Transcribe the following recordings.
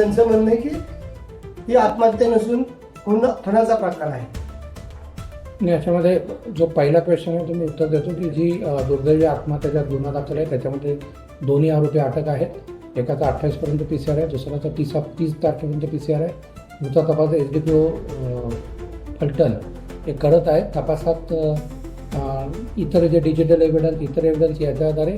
त्यांचं म्हणणं आहे की ही आत्महत्या नसून खून खुनाचा प्रकार आहे. आणि याच्यामध्ये जो पहिला क्वेश्चन आहे तुम्ही उत्तर देतो की जी दुर्दैवी आत्महत्याचा गुन्हा दाखल आहे त्याच्यामध्ये दोन्ही आरोपी अटक आहेत. एकाचा अठ्ठावीसपर्यंत पी सी आर आहे दुसऱ्याचा तीस तीस तारखेपर्यंत पी सी आर आहे. पुढचा तपास H D P O Phaltan हे करत आहेत तपासात इतर जे डिजिटल एव्हिडन्स इतर एव्हिडन्स याच्या आधारे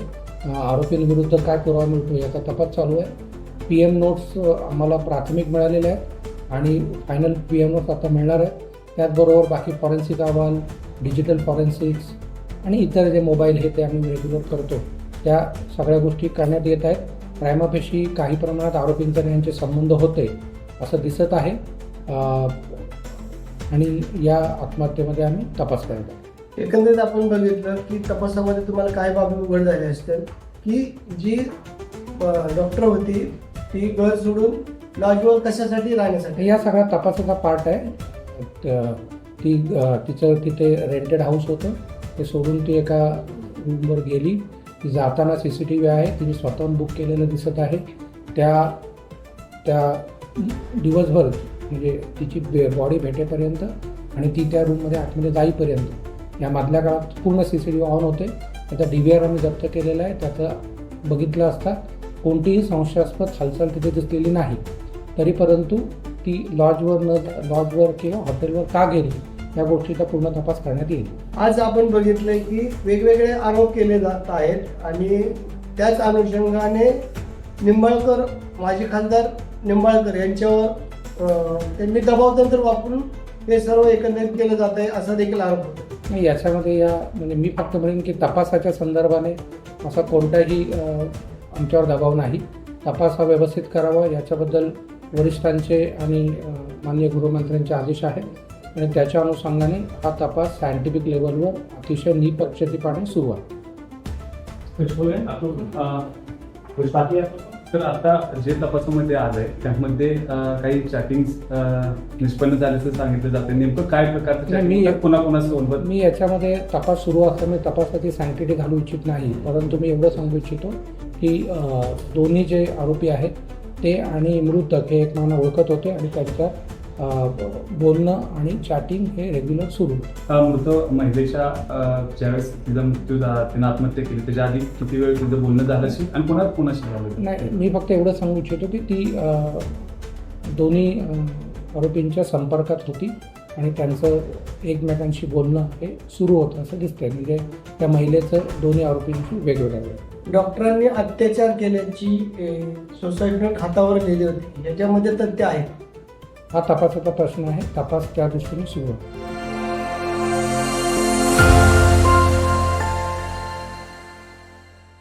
आरोपींविरुद्ध काय पुरावा मिळतो याचा तपास चालू आहे. पी एम नोट्स आम्हाला प्राथमिक मिळालेले आहेत आणि फायनल पी एम नोट्स आता मिळणार आहे त्याचबरोबर बाकी फॉरेन्सिक अहवाल डिजिटल फॉरेन्सिक्स आणि इतर जे मोबाईल हे ते आम्ही रेग्युलर करतो. त्या सगळ्या गोष्टी करण्यात येत आहेत. प्रायमापेशी काही प्रमाणात आरोपींचा यांचे संबंध होते असं दिसत आहे. आणि या आत्महत्येमध्ये आम्ही तपास करत आहोत. एकंदरीत आपण बघितलं की तपासामध्ये तुम्हाला काय बाबी उघड झाल्या असतील? की जी डॉक्टर होती ती घर सोडून लॉजवर कशासाठी राहण्यासाठी? या सगळ्या तपासाचा पार्ट आहे. त- ती अ, तिचं तिथे रेंटेड हाऊस होतं. ते सोडून ती एका रूमवर गेली. ती जाताना सी सी टी व्ही आहे. तिने स्वतःहून बुक केलेलं दिसत आहे. त्या त्या दिवसभर म्हणजे तिची बॉडी भेटेपर्यंत आणि ती त्या रूममध्ये आतमध्ये जाईपर्यंत. या मधल्या काळात पूर्ण C C T V on होते. त्याचा डी व्ही आर आम्ही जप्त केलेला आहे. त्याचं बघितलं असता कोणतीही संशयास्पद हालचाल तिथे दिसलेली नाही. तरी परंतु ती लॉजवर न लॉजवर किंवा हॉटेलवर का गेली या गोष्टीचा पूर्ण तपास करण्यात येईल. आज आपण बघितलंय की वेगवेगळे आरोप केले जात आहेत आणि त्याच अनुषंगाने निंबाळकर माजी खासदार निंबाळकर यांच्यावर त्यांनी दबावतंत्र वापरून हे सर्व एकंदरीत केलं जात आहे असा देखील आरोप होतो. याच्यामध्ये या म्हणजे मी फक्त म्हणेन की तपासाच्या संदर्भाने असा कोणताही आमच्यावर दबाव नाही. तपास हा व्यवस्थित करावा याच्याबद्दल वरिष्ठांचे आणि माननीय गृहमंत्र्यांचे आदेश आहेत. आणि त्याच्या अनुषंगाने हा तपास सायंटिफिक लेवलवर अतिशय निपक्षतीपणे सुरू आहे. तर आता जे तपासामध्ये आलंय त्यामध्ये काही चॅटिंग निष्पन्न झाल्याचं सांगितलं जातं नेमकं काय प्रकारचं मी- होतं? कोणाकोणासोबत मी याच्यामध्ये तपास सुरू असताना तपासाची सायंटिफिक घालू इच्छित नाही परंतु मी एवढं सांगू इच्छितो की दोन्ही जे आरोपी आहेत ते आणि मृतक हे एकमेकांना ओळखत होते आणि त्यांच्या बोलणं आणि चॅटिंग हे रेग्युलर सुरू मृत महिलेच्या ज्यावेळेस तिचा मृत्यू झाला तिनं आत्महत्या केली त्याच्या आधी किती वेळ तिचं बोलणं झालं असेल? आणि पुन्हा कुणाशी झालं नाही मी फक्त एवढं सांगू इच्छितो की ती दोन्ही आरोपींच्या संपर्कात होती आणि त्यांचं एकमेकांशी बोलणं हे सुरू होतं असं दिसतंय. म्हणजे त्या महिलेचं दोन्ही आरोपींची वेगवेगळ्या वेळ डॉक्टरांनी अत्याचार केल्याची सोसायटी खातावर लिहिली होती. याच्यामध्ये तथ्य आहे. हा तपासाचा प्रश्न आहे. तपास त्या दृष्टीने सुरू आहे.